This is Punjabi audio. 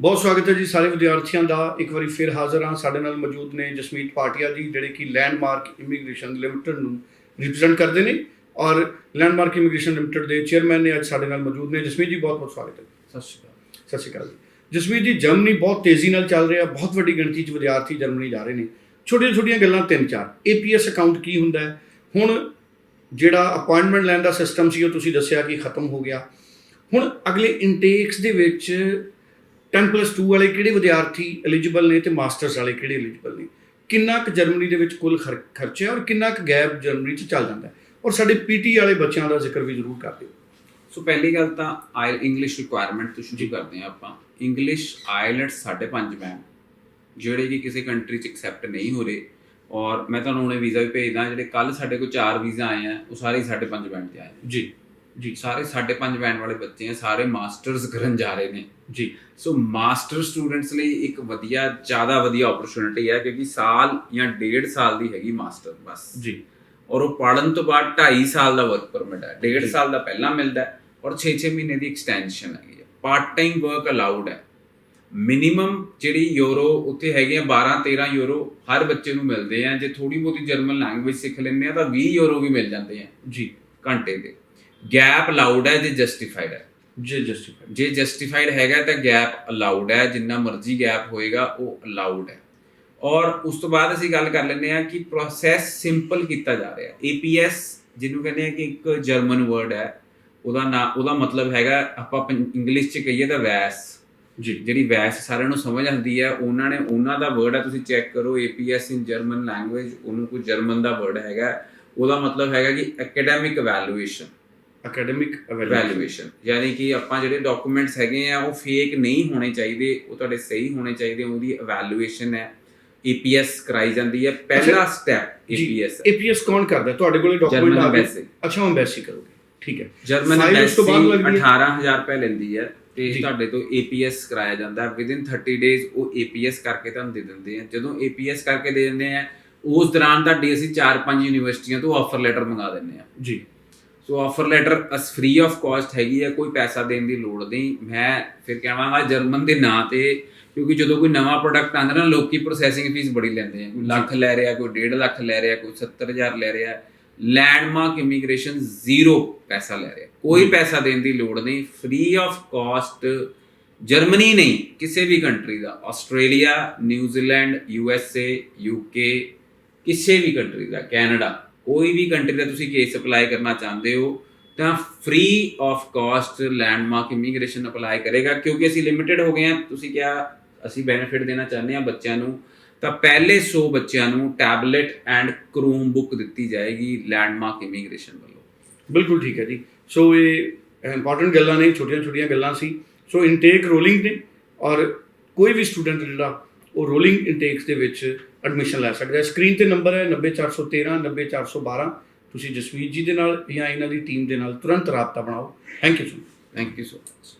ਬਹੁਤ ਸਵਾਗਤ ਹੈ ਜੀ ਸਾਰੇ ਵਿਦਿਆਰਥੀਆਂ ਦਾ। ਇੱਕ ਵਾਰੀ ਫਿਰ ਹਾਜ਼ਰ ਹਾਂ। ਸਾਡੇ ਨਾਲ ਮੌਜੂਦ ਨੇ ਜਸਮੀਤ ਪਾਟਿਆ ਜੀ ਜਿਹੜੇ ਕਿ ਲੈਂਡਮਾਰਕ ਇਮੀਗ੍ਰੇਸ਼ਨ ਲਿਮਟਿਡ ਨੂੰ ਰਿਪਰੈਜ਼ੈਂਟ ਕਰਦੇ ਨੇ ਔਰ ਲੈਂਡਮਾਰਕ ਇਮੀਗ੍ਰੇਸ਼ਨ ਲਿਮਟਿਡ ਦੇ ਚੇਅਰਮੈਨ ਨੇ ਅੱਜ ਸਾਡੇ ਨਾਲ ਮੌਜੂਦ ਨੇ। ਜਸਮੀਤ ਜੀ ਬਹੁਤ ਬਹੁਤ ਸਵਾਗਤ ਹੈ। ਸਤਿ ਸ਼੍ਰੀ ਅਕਾਲ। ਸਤਿ ਸ਼੍ਰੀ ਅਕਾਲ ਜੀ। ਜਸਮੀਤ ਜੀ ਜਰਮਨੀ ਬਹੁਤ ਤੇਜ਼ੀ ਨਾਲ ਚੱਲ ਰਿਹਾ। ਬਹੁਤ ਵੱਡੀ ਗਿਣਤੀ 'ਚ ਵਿਦਿਆਰਥੀ ਜਰਮਨੀ ਜਾ ਰਹੇ ਨੇ। ਛੋਟੀਆਂ ਛੋਟੀਆਂ ਗੱਲਾਂ ਤਿੰਨ ਚਾਰ। APS ਅਕਾਊਂਟ ਕੀ ਹੁੰਦਾ ਹੈ? ਹੁਣ ਜਿਹੜਾ ਅਪਾਇੰਟਮੈਂਟ ਲੈਣ ਦਾ ਸਿਸਟਮ ਸੀ ਉਹ ਤੁਸੀਂ ਦੱਸਿਆ ਕਿ ਖਤਮ ਹੋ ਗਿਆ। ਹੁਣ ਅਗਲੇ ਇਨਟੇਕਸ ਦੇ ਵਿੱਚ 10+2 ਵਾਲੇ ਕਿਹੜੇ ਵਿਦਿਆਰਥੀ ਐਲੀਜੀਬਲ ਨੇ ਤੇ ਮਾਸਟਰਸ ਵਾਲੇ ਕਿਹੜੇ ਐਲੀਜੀਬਲ ਨੇ? ਕਿੰਨਾ ਕੁ ਜਰਮਨੀ ਦੇ ਵਿੱਚ ਕੁੱਲ ਖਰ- ਖਰਚਾ ਔਰ ਕਿੰਨਾ ਕੁ ਗੈਪ ਜਰਮਨੀ 'ਚ ਚੱਲ ਜਾਂਦਾ ਹੈ? ਔਰ ਸਾਡੇ ਪੀਟੀ ਵਾਲੇ ਬੱਚਿਆਂ ਦਾ ਜ਼ਿਕਰ ਵੀ ਜ਼ਰੂਰ ਕਰ ਦਿਓ। ਸੋ ਪਹਿਲੀ ਗੱਲ ਤਾਂ ਆਇਲ ਇੰਗਲਿਸ਼ ਰਿਕੁਆਇਰਮੈਂਟ ਤੋਂ ਸ਼ੁਰੂ ਕਰਦੇ ਹਾਂ ਆਪਾਂ। ਇੰਗਲਿਸ਼ ਆਇਲਟਸ 5.5 ਬੈਂਡ ਜਿਹੜੇ ਕਿ ਕਿਸੇ ਕੰਟਰੀ 'ਚ ਐਕਸੈਪਟ ਨਹੀਂ ਹੋ ਰਹੇ। ਔਰ ਮੈਂ ਤੁਹਾਨੂੰ ਹੁਣੇ ਵੀਜ਼ਾ ਵੀ ਭੇਜਦਾ ਜਿਹੜੇ ਕੱਲ ਸਾਡੇ ਕੋਲ ਚਾਰ ਵੀਜ਼ਾ ਆਏ ਆ ਉਹ ਸਾਰੇ 5.5 ਬੈਂਡ ਤੇ ਆਏ। ਜੀ। ਜੀ ਸਾਰੇ 5.5 ਬੈਂਡ ਵਾਲੇ ਬੱਚੇ ਆ ਸਾਰੇ ਮਾਸਟਰਸ ਕਰਨ ਜਾ ਰਹੇ ਨੇ। ਜੀ ਸੋ ਮਾਸਟਰ ਸਟੂਡੈਂਟਸ ਲਈ ਇੱਕ ਵਧੀਆ ਜ਼ਿਆਦਾ ਵਧੀਆ ਓਪਰਚੁਨਿਟੀ ਹੈ ਕਿਉਂਕਿ ਸਾਲ ਜਾਂ ਡੇਢ ਸਾਲ ਦੀ ਹੈਗੀ ਮਾਸਟਰ ਬਸ। ਜੀ। ਔਰ ਉਹ ਪੜਨ ਤੋਂ ਬਾਅਦ 2.5 ਸਾਲ ਦਾ ਵਰਕ ਪਰਮਿਟ ਹੈ ਡੇਢ ਜੀ। ਸਾਲ ਦਾ ਪਹਿਲਾਂ ਮਿਲਦਾ ਔਰ 6-6 ਮਹੀਨੇ ਦੀ ਐਕਸਟੈਂਸ਼ਨ ਹੈਗੀ ਹੈ ਪਾਰਟ ਟਾਈਮ ਵਰਕ ਅਲਾਉਡ ਹੈ। ਮਿਨੀਮਮ ਜਿਹੜੀ ਯੂਰੋ ਉੱਥੇ ਹੈਗੇ ਆ 12-13 ਯੂਰੋ ਹਰ ਬੱਚੇ ਨੂੰ ਮਿਲਦੇ ਆ। ਜੇ ਥੋੜੀ ਬਹੁਤੀ ਜਰਮਨ ਲੈਂਗੁਏਜ ਸਿੱਖ ਲੈਂਦੇ ਆ ਤਾਂ 20 ਯੂਰੋ ਵੀ ਮਿਲ ਜਾਂਦੇ ਆ ਜੀ। ਘੰਟੇ ਦੇ। ਗੈਪ ਅਲਾਉਡ ਹੈ ਜੇ ਜਸਟੀਫਾਈਡ ਹੈ ਜੀ ਜਸਟੀਫਾਈਡ ਜੇ ਜਸਟੀਫਾਈਡ ਹੈਗਾ ਤਾਂ ਗੈਪ ਅਲਾਉਡ ਹੈ ਜਿੰਨਾ ਮਰਜ਼ੀ ਗੈਪ ਹੋਏਗਾ ਉਹ ਅਲਾਉਡ ਹੈ। ਔਰ ਉਸ ਤੋਂ ਬਾਅਦ ਅਸੀਂ ਗੱਲ ਕਰ ਲੈਂਦੇ ਹਾਂ ਕਿ ਪ੍ਰੋਸੈਸ ਸਿੰਪਲ ਕੀਤਾ ਜਾ ਰਿਹਾ। APS ਜਿਹਨੂੰ ਕਹਿੰਦੇ ਆ ਕਿ ਇੱਕ ਜਰਮਨ ਵਰਡ ਹੈ ਉਹਦਾ ਨਾਂ ਉਹਦਾ ਮਤਲਬ ਹੈਗਾ ਆਪਾਂ ਇੰਗਲਿਸ਼ ਚ ਕਹੀਏ ਤਾਂ ਵੈਸ। ਜੀ। ਜਿਹੜੀ ਵੈਸ ਸਾਰਿਆਂ ਨੂੰ ਸਮਝ ਆਉਂਦੀ ਹੈ ਉਹਨਾਂ ਨੇ ਉਹਨਾਂ ਦਾ ਵਰਡ ਹੈ ਤੁਸੀਂ ਚੈੱਕ ਕਰੋ APS ਇਨ ਜਰਮਨ ਲੈਂਗੁਏਜ ਉਹਨੂੰ ਕੋਈ ਜਰਮਨ ਦਾ ਵਰਡ ਹੈਗਾ ਉਹਦਾ ਮਤਲਬ ਹੈਗਾ ਕਿ ਐਕੈਡੈਮਿਕ ਇਵੈਲੂਏਸ਼ਨ ਅਕੈਡਮਿਕ ਵੈਲਿਊਏਸ਼ਨ ਯਾਨੀ ਕਿ ਆਪਾਂ ਜਿਹੜੇ ਡਾਕੂਮੈਂਟਸ ਹੈਗੇ ਆ ਉਹ ਫੇਕ ਨਹੀਂ ਹੋਣੇ ਚਾਹੀਦੇ ਉਹ ਤੁਹਾਡੇ ਸਹੀ ਹੋਣੇ ਚਾਹੀਦੇ ਉਹਦੀ ਇਵੈਲੂਏਸ਼ਨ ਹੈ। EPS ਕਰਾਈ ਜਾਂਦੀ ਹੈ। ਪਹਿਲਾ ਸਟੈਪ EPS APS ਕੌਣ ਕਰਦਾ? ਤੁਹਾਡੇ ਕੋਲੇ ਡਾਕੂਮੈਂਟ ਆ ਗਏ ਅੱਛਾ ਐਮਬੈਸੀ ਕਰੋਗੇ। ਠੀਕ ਹੈ। ਜਰਮਨ ਐਮਬੈਸੀ ਲੱਗਦੀ ਹੈ? 18000 ਰੁਪਏ ਲੈਂਦੀ ਹੈ ਤੇ। ਤੁਹਾਡੇ ਤੋਂ APS ਕਰਾਇਆ ਜਾਂਦਾ ਹੈ। ਵਿਦਿਨ 30 ਡੇਜ਼ ਉਹ APS ਕਰਕੇ ਤੁਹਾਨੂੰ ਦੇ ਦਿੰਦੇ ਆ। ਜਦੋਂ APS ਕਰਕੇ ਦੇ ਦਿੰਦੇ ਆ ਉਸ ਦੌਰਾਨ ਤੁਹਾਡੀ ਅਸੀਂ 4-5 ਯੂਨੀਵਰਸਿਟੀਆਂ ਤੋਂ ਆਫਰ ਲੈਟਰ ਮੰਗਾ ਦਿੰਦੇ ਆ। ਜੀ। So offer letter as free of cost ਹੈਗੀ ਹੈ ਕੋਈ ਪੈਸਾ ਦੇਣ ਦੀ ਲੋੜ ਨਹੀਂ। ਮੈਂ ਫਿਰ ਕਹਾਂਗਾ ਜਰਮਨ ਦੇ ਨਾਂ ਤੇ, ਕਿਉਂਕਿ ਜਦੋਂ ਕੋਈ ਨਵਾਂ ਪ੍ਰੋਡਕਟ ਆਉਂਦਾ ਨਾ, ਲੋਕੀ ਪ੍ਰੋਸੈਸਿੰਗ ਫੀਸ ਬੜੀ ਲੈਂਦੇ ਆ। ਕੋਈ ਲੱਖ ਲੈ ਰਿਹਾ, ਕੋਈ 1.5 ਲੱਖ ਲੈ ਰਿਹਾ, ਕੋਈ 70000 ਲੈ ਰਿਹਾ। ਲੈਂਡਮਾਰਕ ਇਮੀਗ੍ਰੇਸ਼ਨ ਜ਼ੀਰੋ ਪੈਸਾ ਲੈ ਰਿਹਾ। ਕੋਈ ਪੈਸਾ ਦੇਣ ਦੀ ਲੋੜ ਨਹੀਂ। ਫ੍ਰੀ ਆਫ ਕਾਸਟ ਜਰਮਨੀ ਨਹੀਂ, ਕਿਸੇ ਵੀ country the. Australia New Zealand U S A U K ਕਿਸੇ ਵੀ ਕੰਟਰੀ ਦਾ। ਕੈਨੇਡਾ ਕੋਈ ਵੀ ਕੰਟਰੀ ਦਾ ਤੁਸੀਂ ਕੇਸ ਅਪਲਾਈ ਕਰਨਾ ਚਾਹੁੰਦੇ ਹੋ, ਤਾਂ free of cost Landmark Immigration apply ਕਰੇਗਾ, ਕਿਉਂਕਿ ਅਸੀਂ ਲਿਮਿਟਿਡ ਹੋ ਗਏ ਹਾਂ। ਤੁਸੀਂ ਕਿਹਾ ਅਸੀਂ ਬੈਨੀਫਿਟ ਦੇਣਾ ਚਾਹੁੰਦੇ ਹਾਂ ਬੱਚਿਆਂ ਨੂੰ, ਤਾਂ ਪਹਿਲੇ 100 ਬੱਚਿਆਂ ਨੂੰ ਟੈਬਲੇਟ ਐਂਡ ਕਰੂਮ ਬੁੱਕ ਦਿੱਤੀ ਜਾਏਗੀ ਲੈਂਡਮਾਰਕ ਇਮੀਗ੍ਰੇਸ਼ਨ ਵੱਲੋਂ। ਬਿਲਕੁਲ ਠੀਕ ਹੈ ਜੀ। ਸੋ ਇਹ ਇੰਪੋਰਟੈਂਟ ਗੱਲਾਂ ਨੇ, ਛੋਟੀਆਂ ਛੋਟੀਆਂ ਗੱਲਾਂ ਸੀ। ਸੋ ਇਨਟੇਕ ਰੋਲਿੰਗ ਨੇ, ਔਰ ਕੋਈ ਵੀ ਸਟੂਡੈਂਟ ਜਿਹੜਾ, ਉਹ ਰੋਲਿੰਗ ਇਨਟੇਕਸ ਦੇ ਵਿੱਚ ਐਡਮਿਸ਼ਨ ਲੈ ਸਕਦੇ ਹੈ ਸਕਰੀਨ ਤੇ ਨੰਬਰ ਹੈ 90413 90412 ਤੁਸੀਂ ਜਸਵੀਰ ਜੀ ਦੇ ਨਾਲ ਜਾਂ ਇਹਨਾਂ ਦੀ ਟੀਮ ਦੇ ਨਾਲ ਤੁਰੰਤ ਰਾਬਤਾ ਬਣਾਓ। Thank you so thank you so much